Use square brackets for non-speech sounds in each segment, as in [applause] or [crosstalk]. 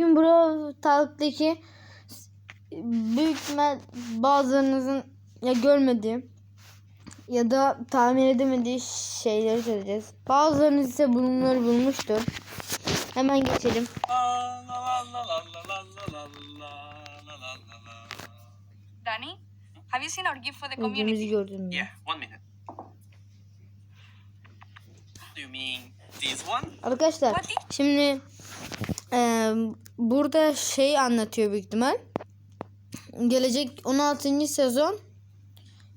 gün Brawl Talk'taki büyük bazılarınızın ya görmediği ya da tahmin edemediği şeyleri söyleyeceğiz. Bazılarınız ise bunları bulmuştur. Hemen geçelim. Danny, have you seen our gift for the community? gördün mü? Yeah, one minute. Do you mean this one? Arkadaşlar, şimdi eee, burada şey anlatıyor büyük ihtimal. Gelecek 16. sezon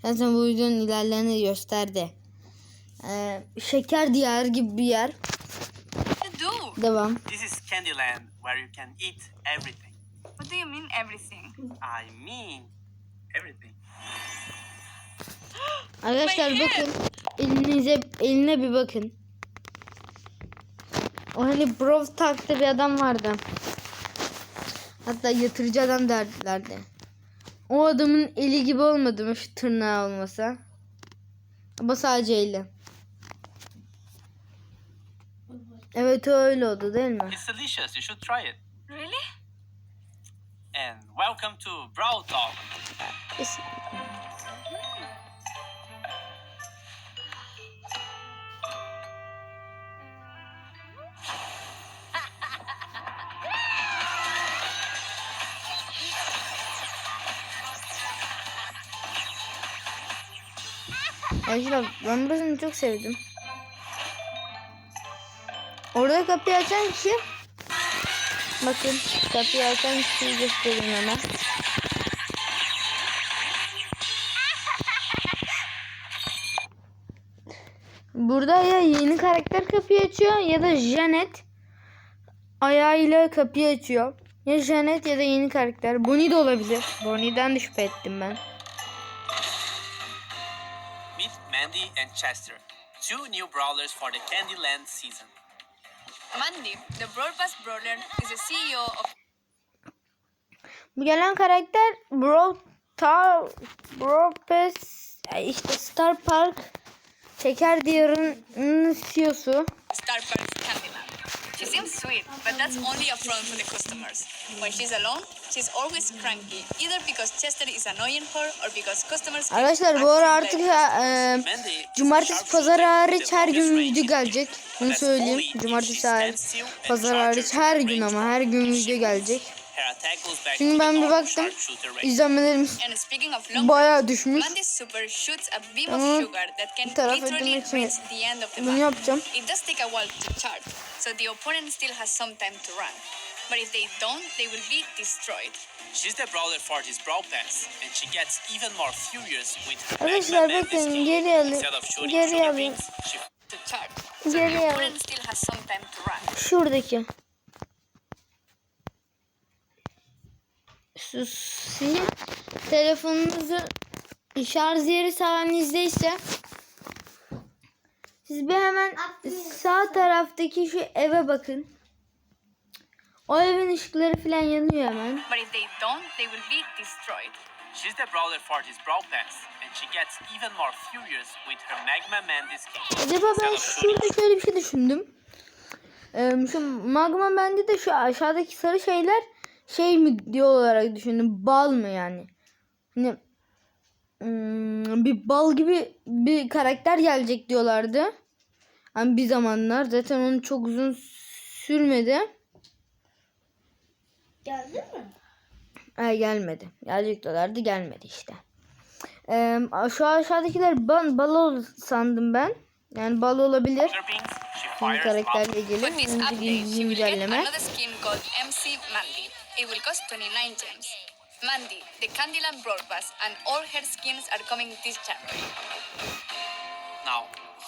zaten bu videonun ilerlerini gösterdi. Eee, şeker diyarı gibi bir yer. Do? Devam. This is Candyland where you can eat everything. What do you mean everything? I mean everything. Arkadaşlar bakın elinize eline bir bakın. O hani Brawl Talk'ta bir adam vardı. Hatta yatırıcı adam derdilerdi. O adamın eli gibi olmadı mı şu tırnağı olmasa? Ama sadece eli. Evet öyle oldu değil mi? It's delicious. You should try it. Really? And welcome to Brawl Talk. Biz- Arkadaşlar ben burasını çok sevdim. Orada kapıyı açan kişi Bakın kapıyı açan kişiyi göstereyim hemen. Burada ya yeni karakter kapıyı açıyor ya da Janet ayağıyla kapıyı açıyor. Ya Janet ya da yeni karakter. Bonnie de olabilir. Bonnie'den de şüphe ettim ben. Meet Mandy and Chester, two new brawlers for the Candyland season. Mandy, the Broadcast Brawler, is the CEO of Bu gelen karakter Bro Tar Bropes işte Star Park Şeker Diyarı'nın CEO'su. Star. She seems sweet, but that's only a front for the customers. When she's alone, she's always cranky, either because Chester is annoying her or because customers Arkadaşlar bu ara artık e, cumartesi pazar hariç her gün video gelecek. Bunu söyleyeyim. Cumartesi hariç pazar hariç her gün ama her gün video gelecek. Şimdi ben bir baktım izlenmelerim bayağı düşmüş. Ama taraf edilmek için bunu yapacağım. So the opponent still has some time to run. But if they don't, they will be destroyed. She's the brawler for this brawl pass, and she gets even more furious with her Arkadaşlar bakın geri alayım. Geri alayım. Geri alayım. Şuradaki. Sizin telefonunuzu şarj yeri sağınızdaysa siz bir hemen sağ taraftaki şu eve bakın. O evin ışıkları falan yanıyor hemen. But if they don't, they will be destroyed. She's the brawler for this brawl pass, and she gets even more furious with her Magma Man skill. Acaba ben şurada şöyle bir şey düşündüm. Ee, şu magma bende de şu aşağıdaki sarı şeyler şey mi diyor olarak düşündüm. Bal mı yani? Hani hmm, bir bal gibi bir karakter gelecek diyorlardı. Hani bir zamanlar zaten onun çok uzun sürmedi. Geldi mi? Ay gelmedi. Gelecek diyorlardı gelmedi işte. Ee, şu aşağıdakiler ban, bal sandım ben. Yani bal olabilir. Sugar Yeni karakterle lava. ilgili. For this bir you will get güncelleme. another skin called MC Mandy. It will cost 29 gems. Mandy, the Candyland Broadcast, and all her skins are coming this chapter. Now,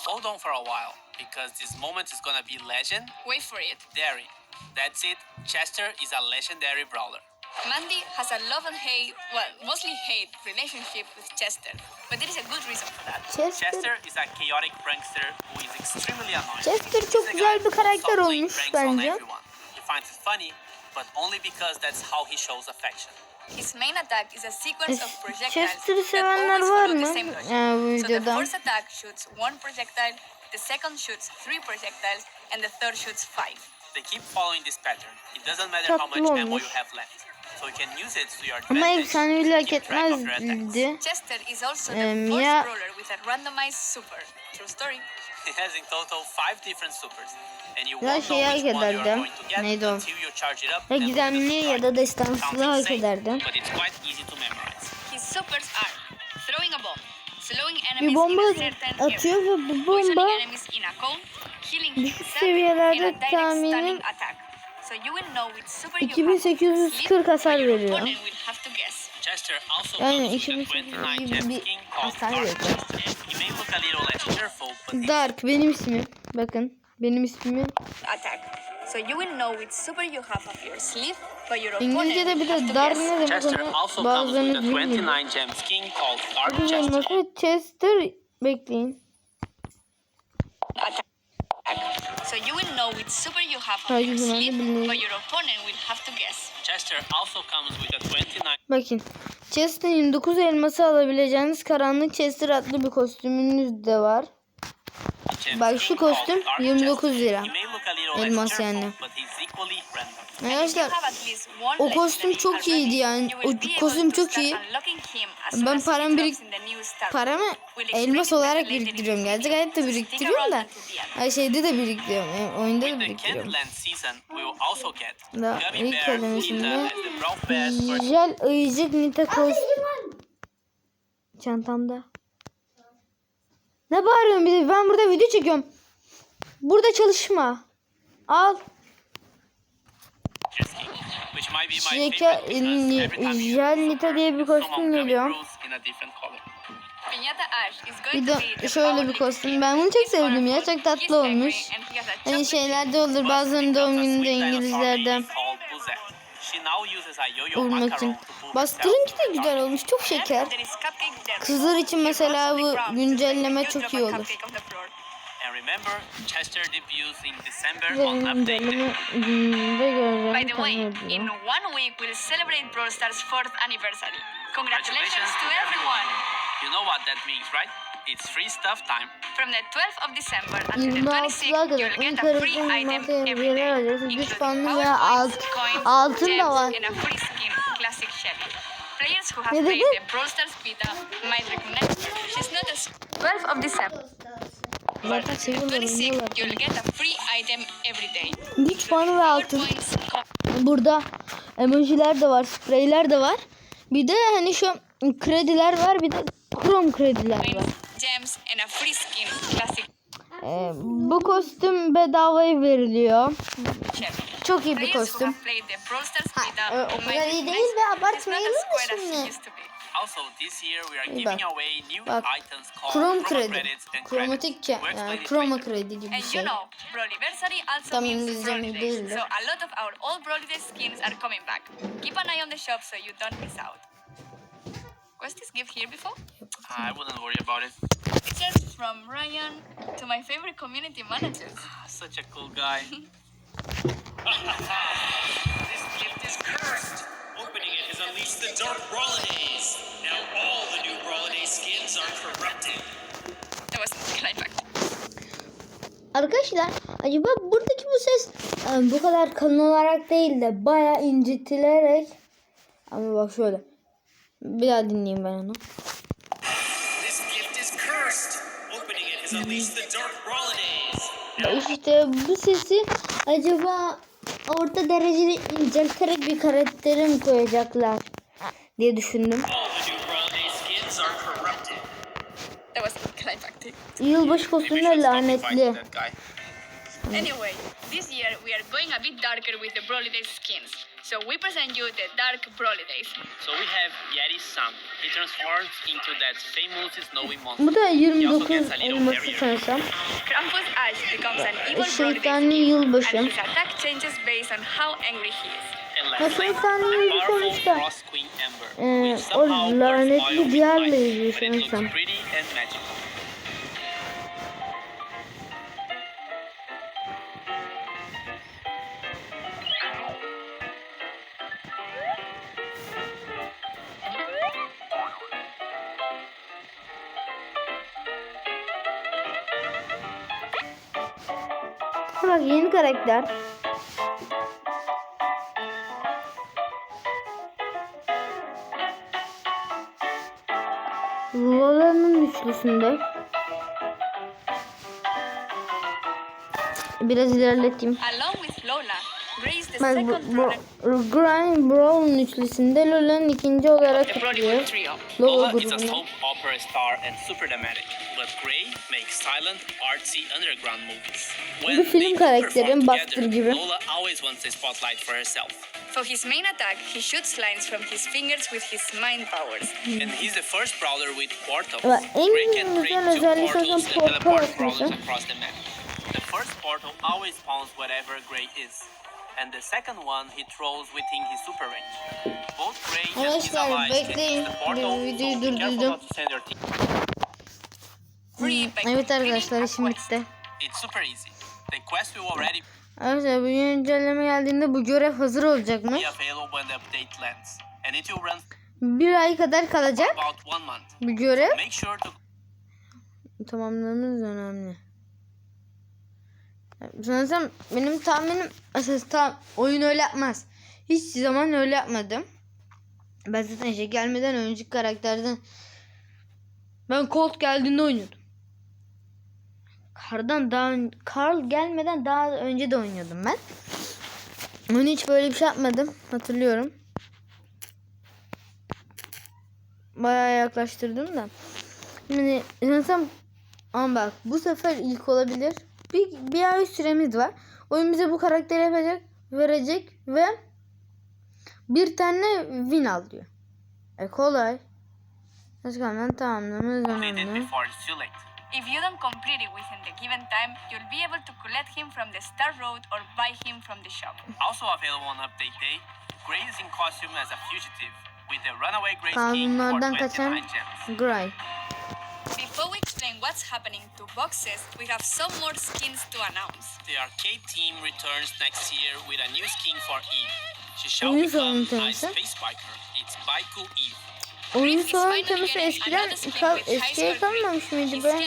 hold on for a while, because this moment is gonna be legend Wait for it. Dairy. That's it. Chester is a legendary brawler. Mandy has a love and hate, well, mostly hate relationship with Chester, but there is a good reason for that. Chester, Chester is a chaotic prankster who is extremely annoying. Chester He's çok the güzel guy bir karakter playing olmuş pranks on bence. everyone. He finds it funny, but only because that's how he shows affection. His main attack is a sequence of projectiles Chester'ı that always follow the same logic. Ya bu So the videoda. first attack shoots one projectile, the second shoots three projectiles, and the third shoots five. They keep following this pattern. It doesn't matter how Tatlı much ammo you have left. So you can use it to your Ama advantage efsanevi hak etmezdi. Chester is also the Um, first yeah. brawler with a randomized super. True story. He has in total five different supers. And you Ya won't şeyi know hak which one you are ederdim. going to get Neydi o? until you charge it up Ya gizemli ya da destanslı hak ederdim. But it's quite easy to memorize. His supers are throwing a bomb, slowing Bir enemies bomba atıyor ve bu bomba düşük seviyelerde tahminim stunning attack. So you will know which super you have. 2840 Sleep, hasar veriyor. opponent will have to guess. Chester also Yani comes with a 2800 29 gibi bir hasar Dark veriyor. Dark benim ismim. Bakın benim ismim. Attack. So you will know which super you have up your sleeve, but your İngilizce'de bir de guess. ne demek onu bazılarınız bilmiyor. 29 gem skin called Dark Bu Chester. elması Chester bekleyin. attack. So you will know which super you have Hayır, your bilmiyorum. but your opponent will have to guess. Chester also comes with a 29 Bakın. Chester 29 elması alabileceğiniz karanlık Chester adlı bir kostümünüz de var. Bak şu kostüm Dark 29 Chester. lira. Elmas yani. Arkadaşlar o kostüm çok iyiydi yani. O kostüm çok iyi. Ben drops birik paramı elmas olarak biriktiriyorum. hayatta so stick biriktiriyorum da. Ay şeyde de biriktiriyorum. e, Oyunda da biriktiriyorum. Da ilk Pass for Jel ayıcık Nita kostüm. Çantamda. Ne bağırıyorsun bir de? Ben burada video çekiyorum. Burada çalışma. Al. Jesky, which might be my Şeker, favorite because every time you jel use Nita super, diye bir kostüm geliyor. Bir de şöyle bir kostüm. Ben bunu çok sevdim ya. Çok tatlı olmuş. Hani şeylerde olur. Bazılarının doğum gününde İngilizlerde macaron için. Bastırınki de güzel olmuş. Çok şeker. Kızlar için mesela bu güncelleme çok iyi olur. Remember, Chester debuts in December on update. güncelleme gününde By the way, in one week we'll celebrate Brawl Stars' fourth anniversary. Congratulations Congratulations to everyone! You know what that means, right? It's free stuff time. From the 12th of December until the 26th, kadar you'll get ilk a free item every day, hediyeler alacaksın. Güç including power points, coins, gems, and a free skin, Classic Shelly. Players who have played the Brawl Stars beta might recognize her. She's not a... 12th of December. Zaten The seviyorlar 26th, oynuyorlar. you'll get a free item every day. Güç puanı ve altın. Burada emojiler de var, spreyler de var. Bir de hani şu krediler var, bir de krom krediler var. gems, and a free skin, Classic Ee, bu kostüm bedavaya veriliyor. Çok iyi bir kostüm. beta e, o kadar iyi değil not abartmayalım she şimdi. Used to be. Also, this year we are giving away new Bak. items called Chroma kredi. credits Kromatik credits. ke- yani it kroma kredi gibi bir And you şey. know, Brawliversary also Tam means İngilizce mi Brawlidays. değildir. So a lot of our old Brawliday skins are coming back. Keep an eye on the shop so you don't miss out. Was this gift here before? I wouldn't worry about it. Pictures from Ryan to my favorite community managers. Ah, such a cool guy. [laughs] Arkadaşlar acaba buradaki bu ses e, bu kadar kalın olarak değil de bayağı incitilerek ama bak şöyle bir daha dinleyeyim ben onu. İşte bu sesi acaba orta derecede incelterek bir karaktere mi koyacaklar diye düşündüm. Yılbaşı stop lanetli. guy. Anyway, this year we are going a bit darker with the Brawliday skins. So we present you the Dark Brawlidays. So we have Yeti Sam. He transforms into that famous snowy monster. Bu da He also 29 gets a little elması hairier. sanırsam. Krampus Ash becomes an evil Şeytani Brawliday skin, yılbaşı. and his attack changes based on how angry he is. And Ha, lastly, şeytani the yılbaşı powerful sonuçta. Ee, o lanetli diğerle ilgili sanırsam. Bak yeni karakter. Lola'nın üçlüsünde. Biraz ilerleteyim. Bak bu, bu Grind Brown üçlüsünde Lola'nın ikinci olarak katılıyor. Lola grubuna. opera star and super dramatic, but Gray makes silent, artsy underground movies. When Bir film they karakteri, perform Buster together, gibi. Lola always wants the spotlight for herself. For his main attack, he shoots lines from his fingers with his mind powers. And he's the first brawler with portals. Ama en Gray can güzel create two portals and portal teleport brawlers across the map. The first portal always spawns whatever Gray is. And the second one he throws within his super range. Both Gray and his allies can use the portal, so be careful not to send your team. Evet arkadaşlar quest. bitti. It's super easy. Arkadaşlar bu güncelleme geldiğinde bu görev hazır olacakmış. Bir ay kadar kalacak bu görev. Tamamlamamız önemli. Sanırsam benim tahminim esas tam oyun öyle yapmaz. Hiç zaman öyle yapmadım. Ben zaten şey gelmeden önceki karakterden ben Colt geldiğinde oynuyordum. Kardan daha Karl gelmeden daha önce de oynuyordum ben. Onu hiç böyle bir şey yapmadım. Hatırlıyorum. Bayağı yaklaştırdım da. Şimdi sanırsam ama bak bu sefer ilk olabilir. Bir, bir ay süremiz var. Oyun bize bu karakteri yapacak, verecek ve bir tane win al diyor. E kolay. Başkandan tamamlamamız complete it önemli. before it's too late. If you don't complete it within the given time, you'll be able to collect him from the Star Road or buy him from the shop. Also available on update day, Gray is in costume as a fugitive with the runaway Gray skin for Kanunlardan 29 kaçan gems. Gray. Before we explain what's happening to boxes, we have some more skins to announce. The arcade team returns next year with a new skin for Eve. She shall Oyun become salonu a space biker. It's Baiku Eve. Oyun getting eskiden kal, eskiye kalmamış mıydı be?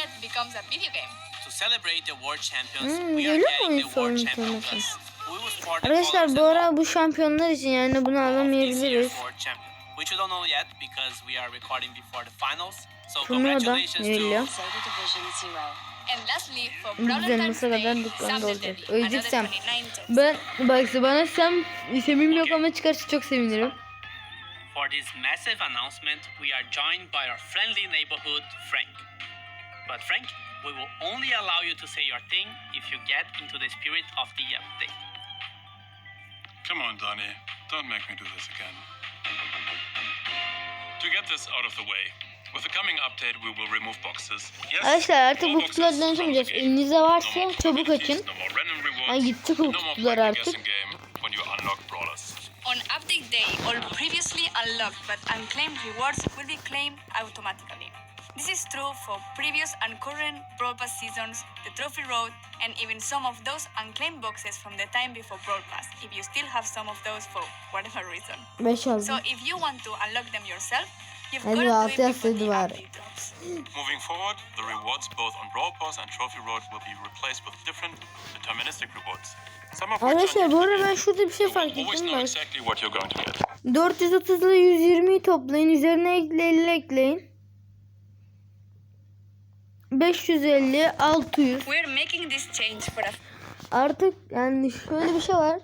Hmm, we are öyle mi oyun the Arkadaşlar bu ara bu şampiyonlar için yani bunu alamayabiliriz. which we don't know yet because we are recording before the finals. So congratulations to Zelda Division Zero. And lastly, for Güzel masa kadar dükkanda olacak. Ölecek Sam. 29 gems. Ben bak bana Sam isimim yok ama çıkarsa çok sevinirim. For this massive announcement, we are joined by our friendly neighborhood, Frank. But Frank, we will only allow you to say your thing if you get into the spirit of the update. Come on, Donnie. Don't make me do this again. To get this out of the way, with the coming update, we will remove boxes. Yes, Arkadaşlar artık bu boxes kutulardan from the açamayacağız. game. Elinizde No varsa more çabuk probabilities, açın. No more random rewards. Ay gitti bu no more kutular playing the artık. Guessing game when you unlock brawlers. On update day, all previously unlocked but unclaimed rewards will be claimed automatically. This is true for previous and current Brawl Pass seasons, the Trophy Road, and even some of those unclaimed boxes from the time before Brawl Pass, if you still have some of those for whatever reason. 5 So if you want to unlock them yourself, Hadi altı update drops. Moving forward, the rewards both on Brawl Pass and Trophy Road will be replaced with different deterministic rewards. Arkadaşlar bu arada ben şurada bir şey fark ettim know bak. exactly what you're going to get. 430 ile 120'yi toplayın. Üzerine ekle 50 ekleyin. 550, 600. We're making this change for a Artık yani şöyle bir şey var.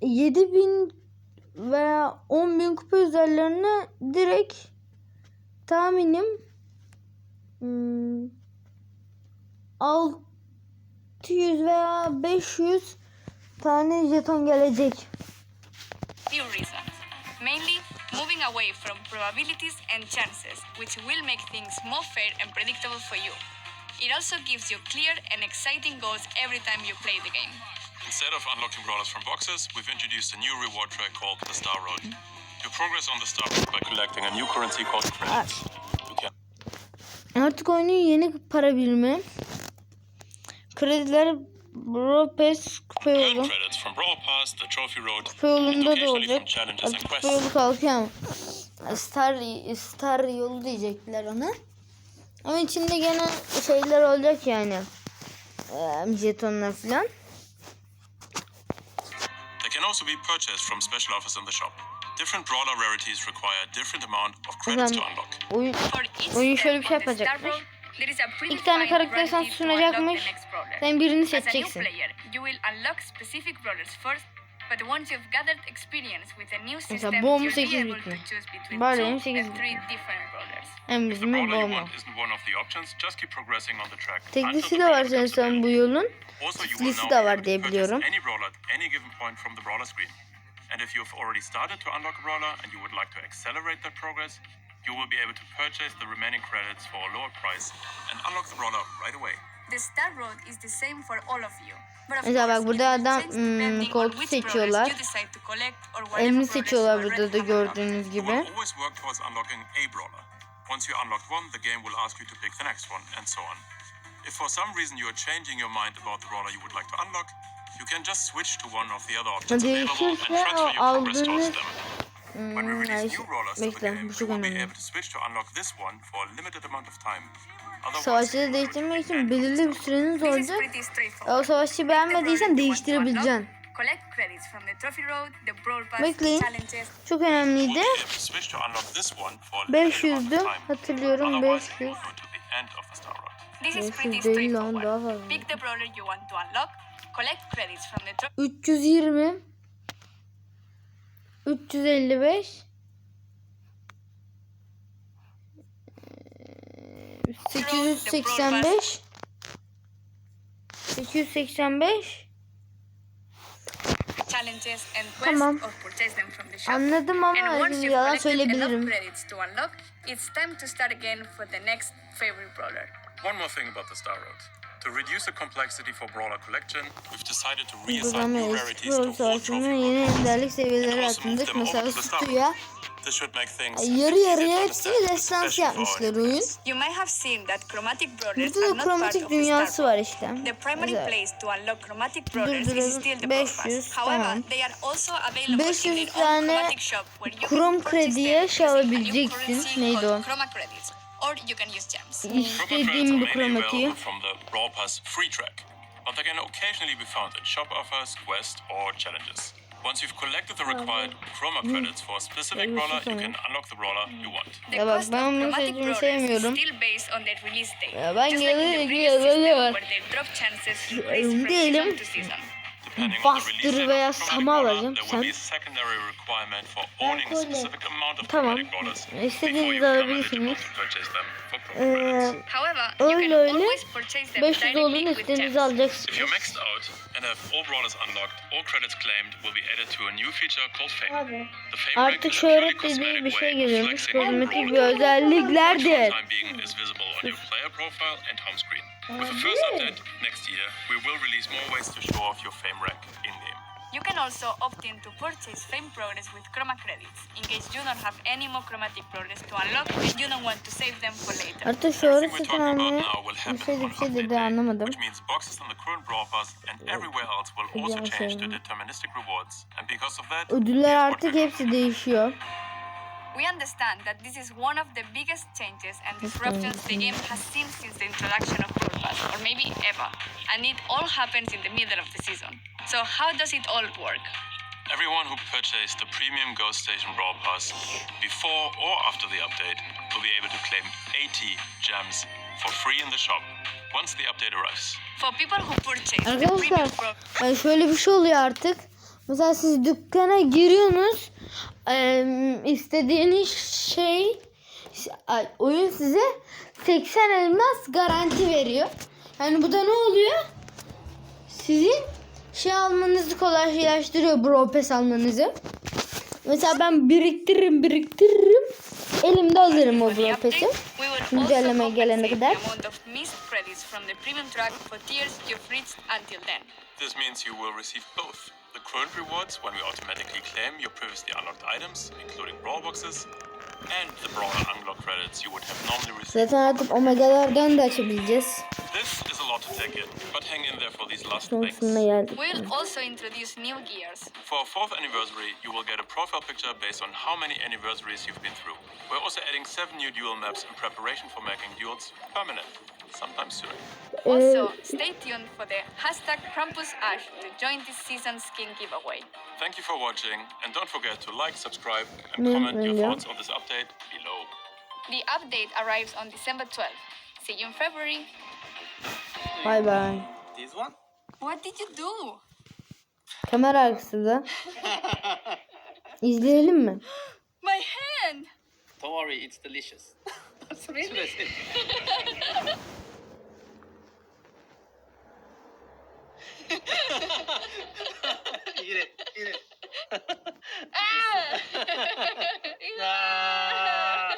7000 veya 10.000 kupa üzerlerine direkt tahminim hmm, 600 veya 500 tane jeton gelecek. few reasons. Mainly, moving away from probabilities and chances, which will make things more fair and predictable for you. It also gives you clear and exciting goals every time you play the game. Instead of unlocking brawlers from boxes, we've introduced a new reward track called the Star Road. You progress on the Star Road by collecting a new currency called credits. Artık oyunun yeni para birimi. Krediler Bro Pass kupa yolu. credits from Brawl Pass, the Trophy Road, Kupa yolunda da olacak. Artık kupa yolu kalkıyor. Star, Star yolu diyecekler ona. Ama içinde gene şeyler olacak yani. Ee, jetonlar falan. Can also be purchased from special offers in the shop. Different brawler rarities require a different amount of credits to unlock. Oyun Oyun şöyle bir şey yapacakmış. Road, there is a İki tane karakter sana sunacakmış. Sen birini seçeceksin. Player, you will unlock specific brawlers first, but once you've gathered experience with a new system, bu mu, you'll be sekiz able to choose between Bari two benim and three different brawlers. En If the bizim brawler you bu want isn't one of the options, just keep progressing on the track. until Teknisi the de var brawler becomes sanırsam bu yolun. Also, you will Lisi now de var diye biliyorum. any brawler at any given point from the brawler screen. And if you've already started to unlock a brawler and you would like to accelerate that progress, you will be able to purchase the remaining credits for a lower price and unlock the brawler right away. The Star Road is the same for all of you. Mesela bak burada adam, hmm, on koltuğu seçiyorlar. Elini seçiyorlar burada da gördüğünüz gibi. Once you unlock one, the game will ask you to pick the next one, and so on. If for some reason you are changing your mind about the brawler you would like to unlock, you can just switch to one of the other options available and transfer your progress towards aldığınız... them. When we release new rollers in the game, you will be able to switch to unlock this one for a limited amount of time. Savaşçıyı değiştirmek için belirli bir süreniz olacak. O savaşçıyı beğenmediysen değiştirebileceksin. Bekleyin. Çok önemliydi. 500'dü. Hatırlıyorum 500. 500 değil lan daha fazla. 320 355 885 885 challenges and quests Tamam. Anladım ama şimdi yalan söyleyebilirim. One more thing about the Star Road. To reduce the complexity for Brawler Collection, we've decided to reassign new rarities to all trophy yeni enderlik seviyeleri over mesela things yarı yarıya understand, destans yapmışlar oyun. You might have seen that chromatic brawlers Burada are da not part kromatik of the dünyası var işte. The primary place to unlock chromatic brawlers is still the brawl 500, pass. However, tamam. they are also available 500 in their own tane chromatic shop where you krom krediye şey alabileceksin. Neydi o? Chroma credits. Or you can use gems. Chroma credits İstediğim are bu mainly available from the Brawl Pass free track, but they can occasionally be found in shop offers, quests, or challenges. Once you've collected the required Chroma credits for a specific brawler, you can unlock the brawler you want. The Ya bak, cost ben of bunu chromatic seçmeyi brawlers sevmiyorum. is still based on their release date. Ya ben just like in the gelir- previous gelir- system gelir. where their drop chances increase Elim from değilim. season to season. Bastır veya sama alacağım. Sen- Tamam. brawlers İstediğinizi alabilirsiniz. Ee, öyle öyle always purchase them 500 directly olduğunda with istediğinizi alacaksınız. Artık şöhret dediği bir şey geliyormuş. Kozmetik bir özelliklerdir. On. With the first update next year, we will release more ways to show off your Fame rank in-game. You can also opt in to purchase Fame Progress with Chroma credits in case you don't have any more chromatic progress to unlock and you don't want to save them for later. Artık şöhret Everything we're satın talking about almaya now will happen Şöyle on bir şey update dedi day, anlamadım. which means boxes in the current Brawl Pass and everywhere else will also change to deterministic rewards. And because of that, Ödüller here's what artık hepsi değişiyor. We understand that this is one of the biggest changes and disruptions the game has seen since the introduction of Brawl Pass, or maybe ever, and it all happens in the middle of the season. So how does it all work? Everyone who purchased the premium Ghost Station Brawl Pass before or after the update will be able to claim 80 gems for free in the shop once the update arrives. For people who purchase the premium Arkadaşlar Brawl yani şöyle bir şey oluyor artık. Mesela siz dükkana giriyorsunuz. Eee, istediğiniz şey oyun size 80 elmas garanti veriyor. Yani bu da ne oluyor? Sizin şey almanızı kolaylaştırıyor Brawl Pass almanızı. Mesela ben biriktiririm biriktiririm. Elimde alırım o update, Pass'i. Güncelleme gelene kadar. This means you will receive both the current rewards when we automatically claim your previously unlocked items, including raw Boxes, and the Brawler Unlock credits you would have normally received. Zaten artık Omega'lardan da açabileceğiz. This is a lot to take in, but hang in there for these last Son things. We'll also introduce new gears. For our fourth anniversary, you will get a profile picture based on how many anniversaries you've been through. We're also adding seven new duel maps in preparation for making duels permanent, sometime soon. Also, stay tuned for the hashtag Krampus Ash to join this season's skin giveaway. Thank you for watching, and don't forget to like, subscribe, and Mm, comment your thoughts on this update below. The update arrives on December 12th. See you in February. Bay bay. This one? What did you do? Kamera arkası da. İzleyelim mi? My hand! Don't worry, it's delicious. [laughs] That's really? [laughs] eat it, eat it. Ah.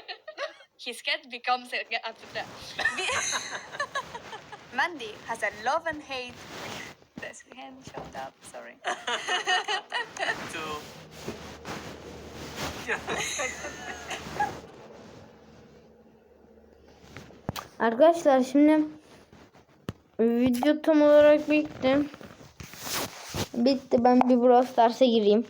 His cat becomes a. a- a- Mandy has a love and hate. This hand showed up, sorry. Two. Arkadaşlar şimdi video tam olarak bitti. Bitti. Ben bir Brawl Stars'a gireyim.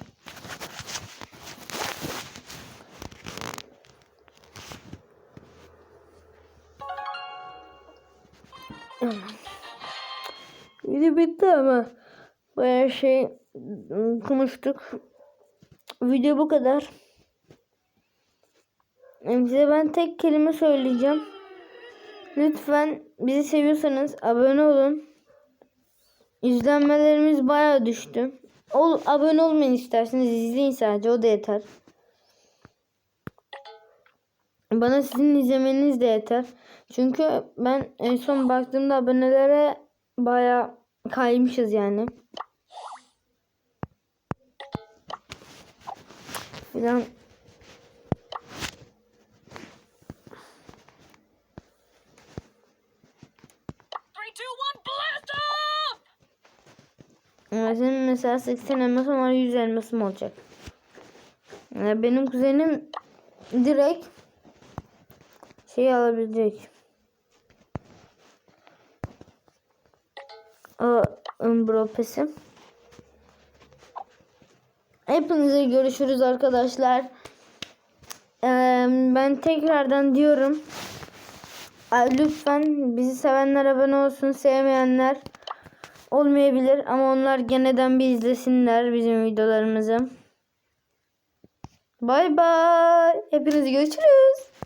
Video bitti ama bayağı şey ıı, konuştuk. Video bu kadar. Size ben tek kelime söyleyeceğim. Lütfen bizi seviyorsanız abone olun. İzlenmelerimiz bayağı düştü. Ol, abone olmayın isterseniz izleyin sadece o da yeter. Bana sizin izlemeniz de yeter. Çünkü ben en son baktığımda abonelere bayağı kaymışız yani. Filan Three, two, one, blast off! Ama senin mesela 80 elmasın var 100 elmasım olacak. Yani benim kuzenim direkt şey alabilecek. O Umbro pesi. Hepinize görüşürüz arkadaşlar. Ee, ben tekrardan diyorum. Lütfen bizi sevenler abone olsun, sevmeyenler olmayabilir ama onlar geneden bir izlesinler bizim videolarımızı. Bay bay. Hepinizi görüşürüz.